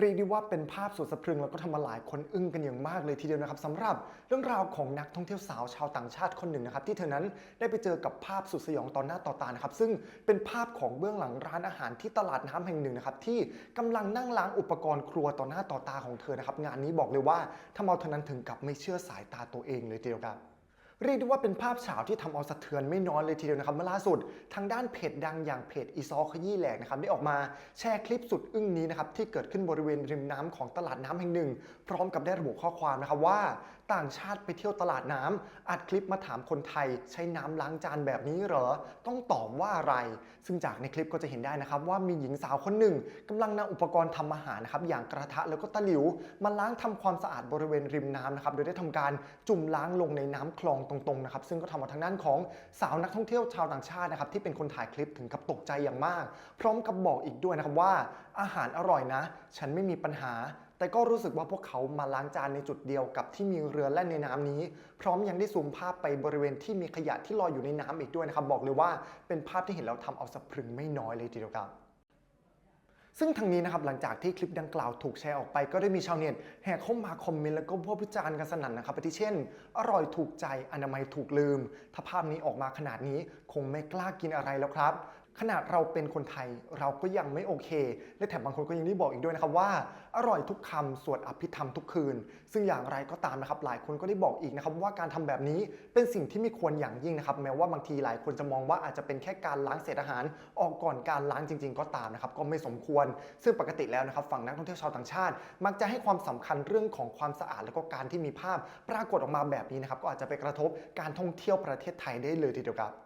เรียกได้ว่าเป็นภาพสุดสะพรึงแล้วก็ทำมาหลายคนอึ้งกันอย่างมากเลยทีเดียวนะครับสำหรับเรื่องราวของนักท่องเที่ยวสาวชาวต่างชาติคนหนึ่งนะครับที่เธอนั้นได้ไปเจอกับภาพสุดสยองต่อหน้าต่อตานะครับซึ่งเป็นภาพของเบื้องหลังร้านอาหารที่ตลาดน้ำแห่งหนึ่งนะครับที่กำลังนั่งล้างอุปกรณ์ครัวต่อหน้าต่อตาของเธอนะครับงานนี้บอกเลยว่าทำเอาเธอนั้นถึงกับไม่เชื่อสายตาตัวเองเลยทีเดียวครับ เรียกได้ว่าเป็นภาพเฉาที่ทำเอาสะเทือนไม่น้อยเลยทีเดียวนะครับเมื่อล่าสุดทางด้านเพจดังอย่างเพจอีซอขยี้แหลกนะครับได้ออกมาแชร์คลิปสุดอึ้งนี้นะครับที่เกิดขึ้นบริเวณริมน้ำของตลาดน้ำแห่งหนึ่ง พร้อมกับได้ระบุข้อความนะครับว่า ต่างชาติไปเที่ยวตลาดน้ำอัดคลิปมาถามคนไทย ใช้น้ำล้างจานแบบนี้เหรอ ต้องตอบว่าอะไร ซึ่งจากในคลิปก็จะเห็นได้นะครับว่ามีหญิงสาวคนหนึ่งกำลังนำอุปกรณ์ทำอาหารนะครับอย่างกระทะแล้วก็ตะหลิวมาล้างทำความสะอาดบริเวณริมน้ำนะครับโดยได้ทำการจุ่มล้างลงในน้ำคลองตรงๆนะครับซึ่งก็ทำเอาทางด้านของสาวนักท่องเที่ยวชาวต่างชาตินะครับที่เป็นคนถ่ายคลิปถึงกับตกใจอย่างมาก พร้อมกับบอกอีกด้วยนะครับว่า อาหารอร่อยนะ ฉันไม่มีปัญหา แต่ก็รู้สึกว่าพวกเขามาล้างจานในจุดเดียวกับที่มีเรือแล่นในน้ำนี้ พร้อมยังได้ซูมภาพไปบริเวณที่มีขยะที่ลอยอยู่ในน้ำอีกด้วยนะครับบอกเลยว่าเป็นภาพที่เห็นแล้วทำเอาสะพรึงไม่น้อยเลยทีเดียวครับ ซึ่งทางนี้นะครับหลังจากที่คลิปดังกล่าวถูกแชร์ออกไปก็ได้มีชาวเน็ตแห่เข้ามาคอมเมนต์แล้วก็พวกพิจารณ์กันสนั่นนะครับอาทิเช่น อร่อยถูกใจอนามัยถูกลืม ถ้าภาพนี้ออกมาขนาดนี้คงไม่กล้ากินอะไรแล้วครับ ขนาดเราเป็นคนไทยเราก็ยังไม่โอเค และแถมบางคนก็ยังได้บอกอีกด้วยนะครับว่า อร่อยทุกคำสวดอภิธรรมทุกคืน ซึ่งอย่างไรก็ตามนะครับ หลายคนก็ได้บอกอีกนะครับว่าการทำแบบนี้เป็นสิ่งที่ไม่ควรอย่างยิ่งนะครับ แม้ว่าบางทีหลายคนจะมองว่าอาจจะเป็นแค่การล้างเศษอาหาร ออกก่อนการล้างจริง ๆ ก็ตามนะครับก็ไม่สมควร ซึ่งปกติแล้วนะครับฝั่งนักท่องเที่ยวชาวต่างชาติ มักจะให้ความสำคัญเรื่องของความสะอาด แล้วก็การที่มีภาพ ปรากฏออกมาแบบนี้นะครับก็อาจจะไปกระทบการท่องเที่ยวประเทศไทยได้เลยทีเดียวครับ